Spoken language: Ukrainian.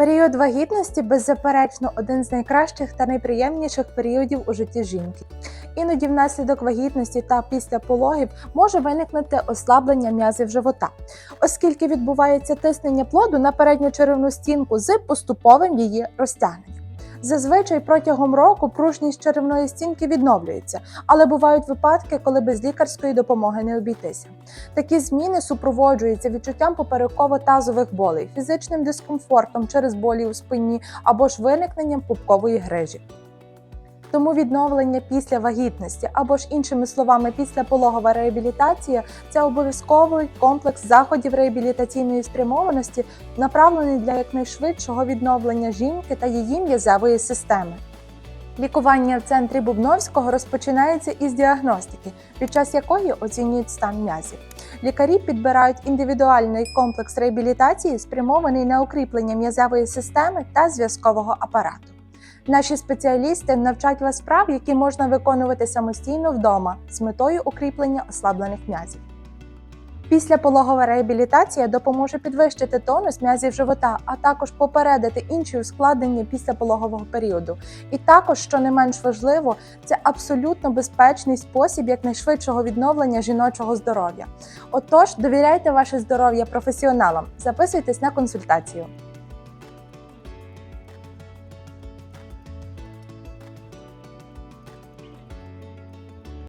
Період вагітності беззаперечно один з найкращих та найприємніших періодів у житті жінки. Іноді внаслідок вагітності та після пологів може виникнути ослаблення м'язів живота, оскільки відбувається тиснення плоду на передню черевну стінку з поступовим її розтягненням. Зазвичай протягом року пружність черевної стінки відновлюється, але бувають випадки, коли без лікарської допомоги не обійтися. Такі зміни супроводжуються відчуттям попереково-тазових болей, фізичним дискомфортом через болі у спині або ж виникненням пупкової грижі. Тому відновлення після вагітності або ж іншими словами післяпологова реабілітація це обов'язковий комплекс заходів реабілітаційної спрямованості, направлений для якнайшвидшого відновлення жінки та її м'язевої системи. Лікування в центрі Бубновського розпочинається із діагностики, під час якої оцінюють стан м'язів. Лікарі підбирають індивідуальний комплекс реабілітації, спрямований на укріплення м'язевої системи та зв'язкового апарату. Наші спеціалісти навчать вас вправ, які можна виконувати самостійно вдома з метою укріплення ослаблених м'язів. Післяпологова реабілітація допоможе підвищити тонус м'язів живота, а також попередити інші ускладнення післяпологового періоду. І також, що не менш важливо, це абсолютно безпечний спосіб якнайшвидшого відновлення жіночого здоров'я. Отож, довіряйте ваше здоров'я професіоналам, записуйтесь на консультацію.